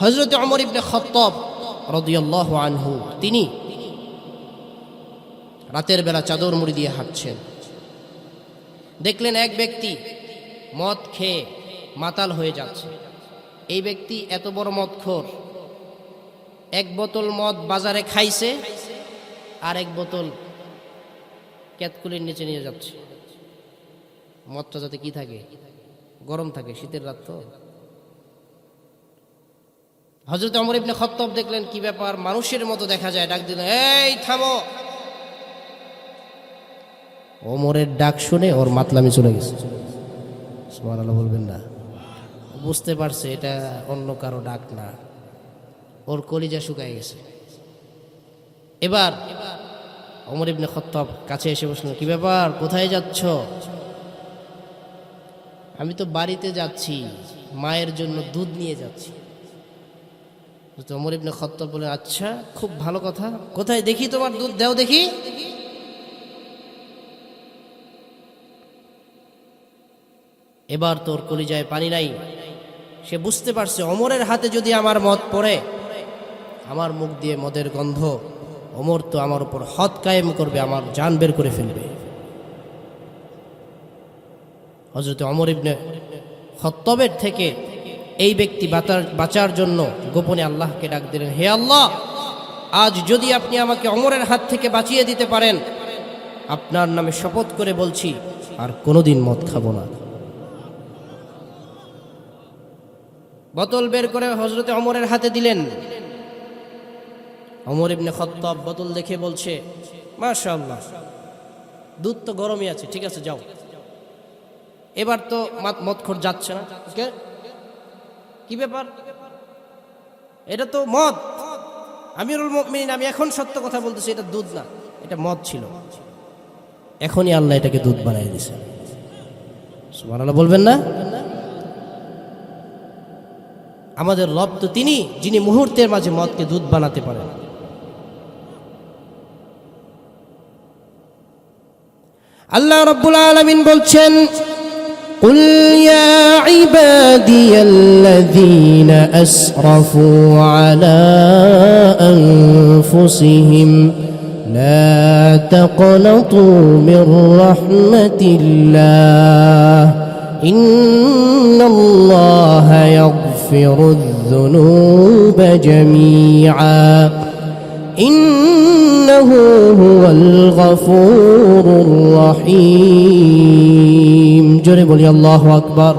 হজরত অমর ইবনে খত্তব রদিয়াল্লাহ আনহু, তিনি রাতের বেলা চাদর মুড়ি দিয়ে হাঁটছেন। দেখলেন এক ব্যক্তি মদ খেয়ে মাতাল হয়ে যাচ্ছে। এই ব্যক্তি এত বড় মদখোর, এক বোতল মদ বাজারে খাইছে আর এক বোতল ক্যাতকুলির নিচে নিয়ে যাচ্ছে। মদটা যাতে কি থাকে? গরম থাকে, শীতের রাত তো। হজরত অমর ইবনে খত্তব দেখলেন, কি ব্যাপার? মানুষের মতো দেখা যায়। ডাক দিলেন এই, থামো! অমরের ডাক শুনে ওর মাতলামি চলে গেছে। সুবহানাল্লাহ, বলবেন না। বুঝতে পারছে, এটা অন্য কারও ডাক না। ওর কলিজা শুকায় গেছে। এবার অমর ইবনে খত্তব কাছে এসে বসলেন, কি ব্যাপার? কোথায় যাচ্ছ? আমি তো বাড়িতে যাচ্ছি। মায়ের জন্য দুধ নিয়ে যাচ্ছি। তো অমর ইবনে বলে আচ্ছা খুব ভালো কথা। কোথায় দেখি তোমার দুধ? দেও দেখি। এবার তোর কলিজায় পানি নাই। সে বুঝতে পারছে অমরের হাতে যদি আমার মদ পড়ে, আমার মুখ দিয়ে মদের গন্ধ অমর তো আমার উপর হদ কায়েম করবে, আমার জান বের করে ফেলবে। হজরত অমর ইবনে খত্তবের থেকে এই ব্যক্তি বাঁচার জন্য গোপনে আল্লাহকে ডাক দিলেন, হে আল্লাহ, আজ যদি আপনি আমাকে অমরের হাত থেকে বাঁচিয়ে দিতে পারেন, আপনার নামে শপথ করে বলছি, আর কোনোদিন মদ খাব না। বোতল বের করে হজরতে অমরের হাতে দিলেন। অমর ইবনে খত্তব বোতল দেখে বলছে, মাশাআল্লাহ, দুধ তো গরমই আছে, ঠিক আছে, যাও। এবার তো মাত মদখোর যাচ্ছে না। কে? ব্যাপার? এটা তো মদ। আমিরুল মুমিনিন, আমি এখন সত্য কথা বলতেছি, এটা দুধ না, এটা মদ ছিল। এখনই আল্লাহ এটাকে দুধ বানিয়ে দিছে। সুবহানাল্লাহ বলবেন না? আমাদের রব তো তিনি, যিনি মুহূর্তের মাঝে মদকে দুধ বানাতে পারেন। আল্লাহ রব্বুল আলামিন বলছেন قل يا عبادي الذين أسرفوا على أنفسهم لا تقنطوا من رحمة الله إن الله يغفر الذنوب جميعا إنه هو الغفور الرحيم. جرب الله أكبر.